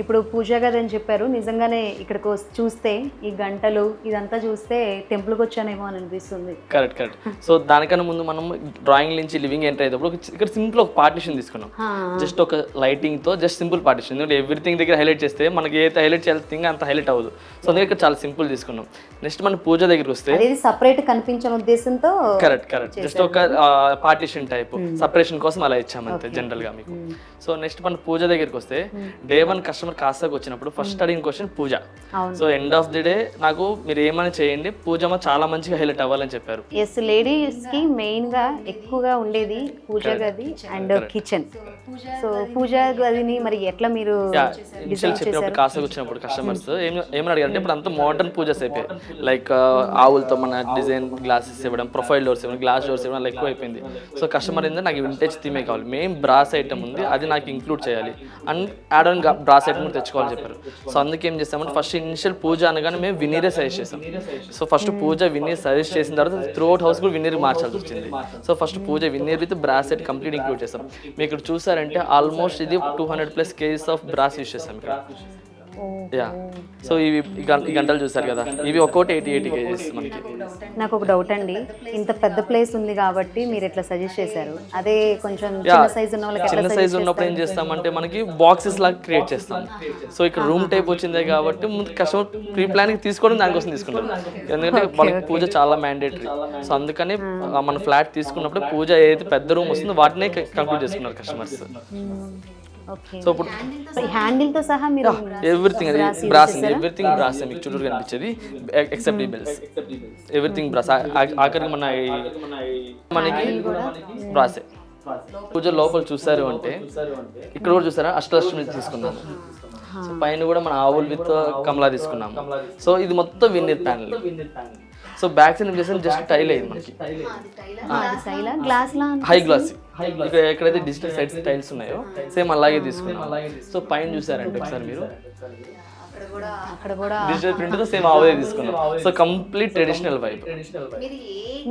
ఇప్పుడు పూజ గది అని చెప్పారు. నిజంగానే ఇక్కడికి చూస్తే ఈ గంటలు ఇదంతా చూస్తే టెంపుల్కి వచ్చానేమో అని అనిపిస్తుంది. Correct correct. సో దానికన్నా ముందు మనం డ్రాయింగ్ నుంచి లివింగ్ ఎంటర్ అయ్యేటప్పుడు ఇక్కడ సింపుల్ ఒక పార్టిషన్ తీసుకున్నాం. జస్ట్ ఒక లైటింగ్తో జస్ట్ సింపుల్ పార్టిషన్. ఎందుకంటే ఎవ్రీథింగ్ దగ్గర హైలైట్ చేస్తే మనకి ఏదైతే హైలైట్ చేయాలి థింగ్ అంత హైలైట్ అవ్వదు. సో అందుకే ఇక్కడ చాలా సింపుల్ తీసుకున్నాం. నెక్స్ట్ మన పూజ దగ్గరికి వస్తే అదేది సపరేట్ కనిపించని ఉద్దేశంతో కరెక్ట్ కరెక్ట్. జస్ట్ ఒక పార్టిషన్ టైప్ సపరేషన్ కోసం అలా ఇచ్చామంతే జనరల్గా మీకు. సో నెక్స్ట్ మన పూజ దగ్గరికి వస్తే డే వన్ కస్టమర్ కాస్తాకి వచ్చినప్పుడు ఫస్ట్ అడిగిన క్వశ్చన్ పూజ. అవును. So end of the day నాకు మీరు ఏమైనా చేయండి పూజ మా చాలా మంచిగా హైలైట్ అవ్వాలని చెప్పారు. ఎస్ లేడీస్కి మెయిన్గా ఎక్కువగా ఉండేది పూజ గది అండ్ కిచెన్ సో పూజ గదిని మరి ఎట్లా మీరు చెప్పినప్పుడు కాస్తాకి వచ్చినప్పుడు కస్టమర్స్ ఏం ఏమని అడిగారు అంటే ఇప్పుడు అంతా మోడర్న్ పూజస్ అయిపోయాయి లైక్ ఆవులతో మన డిజైన్ గ్లాసెస్ ఇవ్వడం ప్రొఫైల్ డోర్స్ ఇవ్వడం గ్లాస్ డోర్స్ ఇవ్వడం అలా ఎక్కువ అయిపోయింది. సో కస్టమర్ ఏంటంటే నాకు వింటేజ్ థీమే కావాలి. మెయిన్ బ్రాస్ ఐటమ్ ఉంది అది నాకు ఇంక్లూడ్ చేయాలి. And add on brass item కూడా తెచ్చుకోవాలని చెప్పారు. సో అందుకే ఏం చేస్తామంటే ఫస్ట్ ఇనిషియల్ పూజ అనగానే మేము వినీరే సజెస్ట్ చేసాం సో ఫస్ట్ పూజ వినీర్ సజెస్ట్ చేసిన తర్వాత త్రూ అవుట్ హౌస్ కూడా వినీర్ మార్చాల్సి వచ్చింది. So first puja veneer with brass set complete include చేస్తాం. మీరు ఇక్కడ చూసారంటే ఆల్మోస్ట్ ఇది two hundred plus kgs of brass use చేస్తాం ఇక్కడ. యా సో ఇవి ఈ గం- ఈ గంటలు చూసారు కదా. ఇవి ఒక్కోటి ఎయిటీ ఎయిటీ కేజీస్ మనకి. నాకు ఒక డౌట్ అండి. ఇంత పెద్ద ప్లేస్ ఉంది కాబట్టి మీరు ఎట్లా సజెస్ట్ చేశారు? అదే కొంచెం యా చిన్న సైజ్ ఉన్న వాళ్ళకి ఎట్లా చిన్న సైజ్ ఉన్నప్పుడు ఏం చేస్తామంటే మనకి బాక్సెస్ లాగా క్రియేట్ చేస్తాం. సో ఇక్కడ రూమ్ టైప్ వచ్చింది కాబట్టి ముందు కస్టమర్ ప్రీ ప్లానింగ్ తీసుకోవడం దానికోసం తీసుకుంటారు. ఎందుకంటే వాళ్ళకి పూజ చాలా మ్యాండేటరీ సో అందుకని ఆ, మన ఫ్లాట్ తీసుకున్నప్పుడు పూజ ఏదైతే పెద్ద రూమ్ వస్తుందో వాటినే కంక్లూడ్ చేసుకున్నారు కస్టమర్స్ సో ఇప్పుడు హ్యాండిల్తో సహా మీరు ఎవ్రీథింగ్ అది బ్రాస్ ఎవ్రీథింగ్ బ్రాస్ మీకు చుట్టూ కనిపించేది ఎక్సెప్ట్ ఈ బిల్స్ ఎవ్రీథింగ్ బ్రాస్ ఆఖరికి మన మనకి బ్రాసే పూజ లోపల చూసారు అంటే ఇక్కడ కూడా చూసారా? అష్టాష్టమి తీసుకున్నాము. సో పైన కూడా మన ఆవుల్ విత్ కమలా తీసుకున్నాము. సో ఇది మొత్తం veneer panel. So back side చేసాం జస్ట్ టైల్ అయింది మనకి. సైలా గ్లాస్ లా హై గ్లాస్ ఇక్కడ ఎక్కడైతే డిజిటల్ సైడ్స్ టైల్స్ ఉన్నాయో సేమ్ అలాగే తీసుకున్నాం సో పైన చూసారంటే ఒకసారి మీరు? అక్కడ కూడా డిజిటల్ ప్రింట్తో సేమ్ ఆవే తీసుకున్నాం. సో కంప్లీట్ ట్రెడిషనల్ వైబ్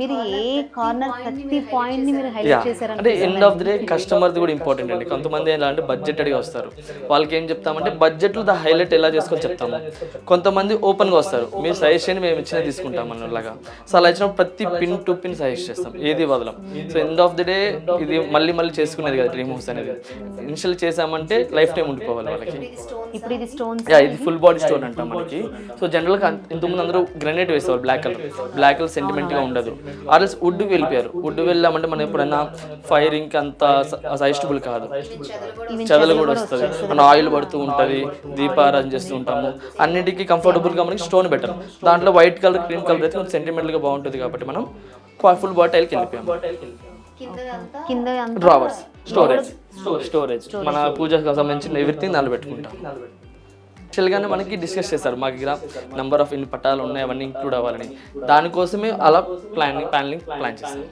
మీరు ఏ కార్నర్ ప్రతి పాయింట్ని మీరు యా హైలైట్ చేశారు అంటే end of the day customer కూడా ఇంపార్టెంట్ అండి. కొంతమంది ఎలా అంటే బడ్జెటెడ్గా వస్తారు వాళ్ళకి ఏం చెప్తామంటే బడ్జెట్లో ద హైలైట్ ఎలా చేసుకొని చెప్తాము. కొంతమంది ఓపెన్గా వస్తారు. మీరు సజెస్ట్ చేయండి మేము ఇచ్చిన తీసుకుంటాం అన్నలాగా సో అలా ఇచ్చినప్పుడు ప్రతి పిన్ టు పిన్ సజెస్ట్ చేస్తాం. ఏది వదలం? So end of the day ఇది మళ్ళీ మళ్ళీ చేసుకునేది కదా. డ్రీమ్ హౌస్ అనేది ఇనిషియల్ చేసామంటే లైఫ్ టైం ఉండిపోవాలి వాళ్ళకి. ఇప్పుడు ఇది స్టోన్స్ యా ఇది ఫుల్ బాడీ స్టోన్ అంటాం మనకి. సో జనరల్గా ఇంతకుముందు అందరూ గ్రనైట్ వేసేవారు బ్లాక్ కలర్ బ్లాక్ కలర్ సెంటిమెంట్గా ఉండదు. ఆర్ఎల్స్ వుడ్ వెళ్ళిపోయారు. వుడ్ వెళ్ళామంటే మనం ఎప్పుడైనా ఫైరింగ్ అంత సజెస్టబుల్ కాదు. చెదలు కూడా వస్తుంది. మన ఆయిల్ పడుతూ ఉంటుంది దీపారాధన చేస్తూ ఉంటాము. అన్నిటికీ కంఫర్టబుల్గా మనకి స్టోన్ బెటర్ దాంట్లో వైట్ కలర్ క్రీమ్ కలర్ అయితే కొంచెం సెంటిమెంటల్గా బాగుంటుంది కాబట్టి మనం ఫుల్ బాటిల్కి వెళ్ళిపోయాము కింద అంతా డ్రావర్స్ స్టోరేజ్ స్టోరేజ్ మన పూజకు సంబంధించిన ఎవ్రీథింగ్ దాంట్లో పెట్టుకుంటాం. యాక్చువల్గానే మనకి డిస్కస్ చేస్తారు మా దగ్గర నెంబర్ ఆఫ్ ఇన్ని పట్టాలు ఉన్నాయి అవన్నీ ఇంక్లూడ్ అవ్వాలని. దానికోసమే అలా ప్లానింగ్ ప్లానింగ్ ప్లాన్ చేస్తాం